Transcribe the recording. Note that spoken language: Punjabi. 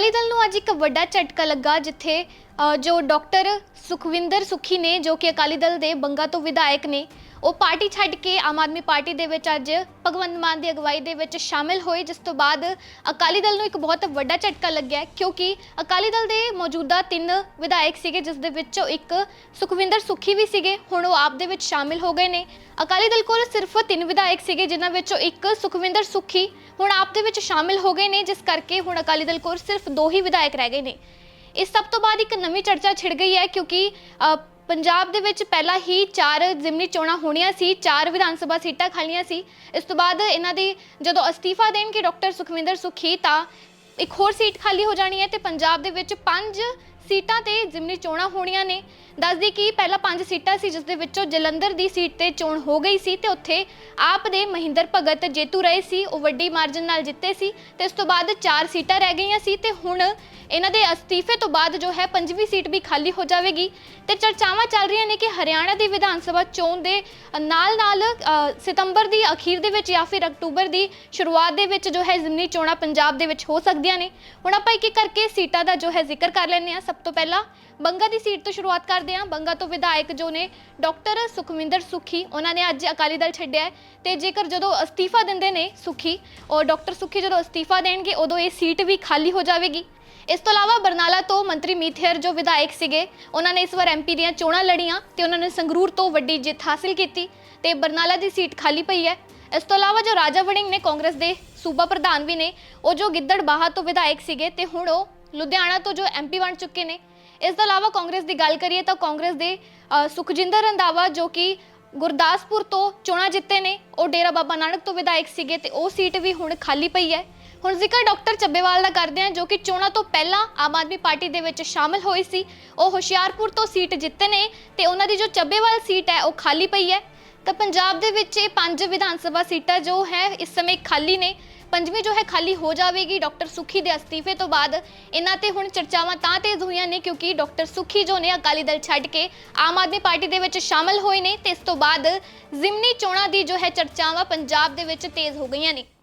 ਅਕਾਲੀ ਦਲ ਨੂੰ ਅੱਜ ਇੱਕ ਵੱਡਾ ਝਟਕਾ ਲੱਗਾ, ਜਿੱਥੇ ਜੋ ਡਾਕਟਰ ਸੁਖਵਿੰਦਰ ਸੁਖੀ ਨੇ, ਜੋ ਕਿ ਅਕਾਲੀ ਦਲ ਦੇ ਬੰਗਾ ਤੋਂ ਵਿਧਾਇਕ ਨੇ, ਉਹ ਪਾਰਟੀ ਛੱਡ ਕੇ ਆਮ ਆਦਮੀ ਪਾਰਟੀ ਦੇ ਵਿੱਚ ਅੱਜ ਭਗਵੰਤ ਮਾਨ ਦੀ ਅਗਵਾਈ ਦੇ ਵਿੱਚ ਸ਼ਾਮਿਲ ਹੋਏ, ਜਿਸ ਤੋਂ ਬਾਅਦ ਅਕਾਲੀ ਦਲ ਨੂੰ ਇੱਕ ਬਹੁਤ ਵੱਡਾ ਝਟਕਾ ਲੱਗਿਆ, ਕਿਉਂਕਿ ਅਕਾਲੀ ਦਲ ਦੇ ਮੌਜੂਦਾ ਤਿੰਨ ਵਿਧਾਇਕ ਸੀਗੇ, ਜਿਸ ਦੇ ਵਿੱਚੋਂ ਇੱਕ ਸੁਖਵਿੰਦਰ ਸੁਖੀ ਵੀ ਸੀਗੇ, ਹੁਣ ਉਹ ਆਪ ਦੇ ਵਿੱਚ ਸ਼ਾਮਿਲ ਹੋ ਗਏ ਨੇ। ਅਕਾਲੀ ਦਲ ਕੋਲ ਸਿਰਫ ਤਿੰਨ ਵਿਧਾਇਕ ਸੀਗੇ, ਜਿਨ੍ਹਾਂ ਵਿੱਚੋਂ ਇੱਕ ਸੁਖਵਿੰਦਰ ਸੁਖੀ ਹੁਣ ਆਪ ਦੇ ਵਿੱਚ ਸ਼ਾਮਿਲ ਹੋ ਗਏ ਨੇ, ਜਿਸ ਕਰਕੇ ਹੁਣ ਅਕਾਲੀ ਦਲ ਕੋਲ ਸਿਰਫ ਦੋ ਹੀ ਵਿਧਾਇਕ ਰਹਿ ਗਏ ਨੇ। ਇਸ ਸਭ ਤੋਂ ਬਾਅਦ ਇੱਕ ਨਵੀਂ ਚਰਚਾ ਛਿੜ ਗਈ ਹੈ, ਕਿਉਂਕਿ ਪੰਜਾਬ ਦੇ ਵਿੱਚ ਪਹਿਲਾਂ ਹੀ ਚਾਰ ਜ਼ਿਮਨੀ ਚੋਣਾਂ ਹੋਣੀਆਂ ਸੀ, ਚਾਰ ਵਿਧਾਨ ਸਭਾ ਸੀਟਾਂ ਖਾਲੀਆਂ ਸੀ। ਇਸ ਤੋਂ ਬਾਅਦ ਇਹਨਾਂ ਦੀ ਜਦੋਂ ਅਸਤੀਫਾ ਦੇਣ ਕਿ ਡਾਕਟਰ ਸੁਖਵਿੰਦਰ ਸੁਖੀ, ਤਾਂ ਇੱਕ ਹੋਰ ਸੀਟ ਖਾਲੀ ਹੋ ਜਾਣੀ ਹੈ ਤੇ ਪੰਜਾਬ ਦੇ ਵਿੱਚ ਪੰਜ ਸੀਟਾਂ ਤੇ ਜ਼ਿਮਨੀ ਚੋਣਾਂ ਹੋਣੀਆਂ ਨੇ। ਦੱਸਦੀ ਕਿ ਪਹਿਲਾਂ ਪੰਜ ਸੀਟਾਂ ਸੀ, ਜਿਸ ਦੇ ਵਿੱਚੋਂ ਜਲੰਧਰ ਦੀ ਸੀਟ ਤੇ ਚੋਣ ਹੋ ਗਈ ਸੀ ਤੇ ਉੱਥੇ ਆਪ ਦੇ ਮਹਿੰਦਰ ਭਗਤ ਜੇਤੂ ਰਹੇ ਸੀ, ਉਹ ਵੱਡੀ ਮਾਰਜਨ ਨਾਲ ਜਿੱਤੇ ਸੀ ਤੇ ਇਸ ਤੋਂ ਬਾਅਦ ਚਾਰ ਸੀਟਾਂ ਰਹਿ ਗਈਆਂ ਸੀ ਤੇ ਹੁਣ ਇਹਨਾਂ ਦੇ ਅਸਤੀਫੇ ਤੋਂ ਬਾਅਦ ਜੋ ਹੈ ਪੰਜਵੀਂ ਸੀਟ ਵੀ ਖਾਲੀ ਹੋ ਜਾਵੇਗੀ ਤੇ ਚਰਚਾਵਾਂ ਚੱਲ ਰਹੀਆਂ ਨੇ ਕਿ ਹਰਿਆਣਾ ਦੀ ਵਿਧਾਨ ਸਭਾ ਚੋਣ ਦੇ ਨਾਲ-ਨਾਲ ਸਤੰਬਰ ਦੀ ਅਖੀਰ ਦੇ ਵਿੱਚ ਜਾਂ ਫਿਰ ਅਕਤੂਬਰ ਦੀ ਸ਼ੁਰੂਆਤ ਦੇ ਵਿੱਚ ਜੋ ਹੈ ਜ਼ਿਮਨੀ ਚੋਣਾਂ ਪੰਜਾਬ ਦੇ ਵਿੱਚ ਹੋ ਸਕਦੀਆਂ ਨੇ। ਹੁਣ ਆਪਾਂ ਇੱਕ ਇੱਕ ਕਰਕੇ ਸੀਟਾਂ ਦਾ ਜੋ ਹੈ ਜ਼ਿਕਰ ਕਰ ਲੈਂਦੇ ਹਾਂ। ਸਭ ਤੋਂ ਪਹਿਲਾਂ ਬੰਗਾ ਦੀ ਸੀਟ ਤੋਂ ਸ਼ੁਰੂਆਤ ਕਰਦੇ ਹਾਂ। ਬੰਗਾ ਤੋਂ ਵਿਧਾਇਕ ਜੋ ਨੇ ਡਾਕਟਰ ਸੁਖਵਿੰਦਰ ਸੁਖੀ, ਉਹਨਾਂ ਨੇ ਅੱਜ ਅਕਾਲੀ ਦਲ ਛੱਡਿਆ ਹੈ ਤੇ ਜੇਕਰ ਜਦੋਂ ਅਸਤੀਫਾ ਦਿੰਦੇ ਨੇ ਸੁਖੀ ਔਰ ਡਾਕਟਰ ਸੁਖੀ ਜਦੋਂ ਅਸਤੀਫਾ ਦੇਣਗੇ, ਉਦੋਂ ਇਹ ਸੀਟ ਵੀ ਖਾਲੀ ਹੋ ਜਾਵੇਗੀ। ਇਸ ਤੋਂ ਇਲਾਵਾ ਬਰਨਾਲਾ ਤੋਂ ਮੰਤਰੀ ਮੀਥੇਰ ਜੋ ਵਿਧਾਇਕ ਸੀਗੇ, ਉਹਨਾਂ ਨੇ ਇਸ ਵਾਰ ਐਮਪੀ ਦੀਆਂ ਚੋਣਾਂ ਲੜੀਆਂ ਤੇ ਉਹਨਾਂ ਨੇ ਸੰਗਰੂਰ ਤੋਂ ਵੱਡੀ ਜਿੱਤ ਹਾਸਲ ਕੀਤੀ ਤੇ ਬਰਨਾਲਾ ਦੀ ਸੀਟ ਖਾਲੀ ਪਈ ਹੈ। ਇਸ ਤੋਂ ਇਲਾਵਾ ਜੋ ਰਾਜਾ ਵੜਿੰਗ ਨੇ ਕਾਂਗਰਸ ਦੇ ਸੂਬਾ ਪ੍ਰਧਾਨ ਵੀ ਨੇ, ਉਹ ਜੋ ਗਿੱਦੜ ਗਿੱਦੜਬਾਹਾ ਤੋਂ ਵਿਧਾਇਕ ਸੀਗੇ ਤੇ ਹੁਣ ਉਹ ਲੁਧਿਆਣਾ ਤੋਂ ਜੋ ਐਮਪੀ ਬਣ ਚੁੱਕੇ ਨੇ। ਇਸ ਤੋਂ ਇਲਾਵਾ ਕਾਂਗਰਸ ਦੀ ਗੱਲ ਕਰੀਏ ਤਾਂ ਕਾਂਗਰਸ ਦੇ ਸੁਖਜਿੰਦਰ ਰੰਧਾਵਾ ਜੋ ਕਿ ਗੁਰਦਾਸਪੁਰ ਤੋਂ ਚੋਣਾਂ ਜਿੱਤੇ ਨੇ, ਉਹ ਡੇਰਾ ਬਾਬਾ ਨਾਨਕ ਤੋਂ ਵਿਧਾਇਕ ਸੀਗੇ ਤੇ ਉਹ ਸੀਟ ਵੀ ਹੁਣ ਖਾਲੀ ਪਈ ਹੈ। ਹੁਣ ਜ਼ਿਕਰ ਡਾਕਟਰ ਚੱਬੇਵਾਲ ਦਾ ਕਰਦੇ ਹਾਂ, ਜੋ ਕਿ ਚੋਣਾਂ ਤੋਂ ਪਹਿਲਾਂ ਆਮ ਆਦਮੀ ਪਾਰਟੀ ਦੇ ਵਿੱਚ ਸ਼ਾਮਲ ਹੋਏ ਸੀ। ਉਹ ਹੁਸ਼ਿਆਰਪੁਰ ਤੋਂ ਸੀਟ ਜਿੱਤੇ ਨੇ ਤੇ ਉਹਨਾਂ ਦੀ ਜੋ ਚੱਬੇਵਾਲ ਸੀਟ ਹੈ, ਉਹ ਖਾਲੀ ਪਈ ਹੈ। ਤਾਂ ਪੰਜਾਬ ਦੇ ਵਿੱਚ ਇਹ ਪੰਜ ਵਿਧਾਨ ਸਭਾ ਸੀਟਾਂ ਜੋ ਹੈ, ਇਸ ਸਮੇਂ ਖਾਲੀ ਨੇ। ਪੰਜਵੀਂ ਜੋ ਹੈ, ਖਾਲੀ ਹੋ ਜਾਵੇਗੀ ਡਾਕਟਰ ਸੁਖੀ ਦੇ ਅਸਤੀਫੇ ਤੋਂ ਬਾਅਦ। ਇਹਨਾਂ ਤੇ ਹੁਣ ਚਰਚਾਵਾਂ ਤਾਂ ਤੇਜ਼ ਹੋਈਆਂ ਨੇ, ਕਿਉਂਕਿ ਡਾਕਟਰ ਸੁਖੀ ਜੋ ਨੇ, ਅਕਾਲੀ ਦਲ ਛੱਡ ਕੇ ਆਮ ਆਦਮੀ ਪਾਰਟੀ ਦੇ ਵਿੱਚ ਸ਼ਾਮਲ ਹੋਏ ਨੇ ਤੇ ਇਸ ਤੋਂ ਬਾਅਦ ਜ਼ਿਮਨੀ ਚੋਣਾਂ ਦੀ ਜੋ ਹੈ, ਚਰਚਾਵਾਂ ਪੰਜਾਬ ਦੇ ਵਿੱਚ ਤੇਜ਼ ਹੋ ਗਈਆਂ ਨੇ।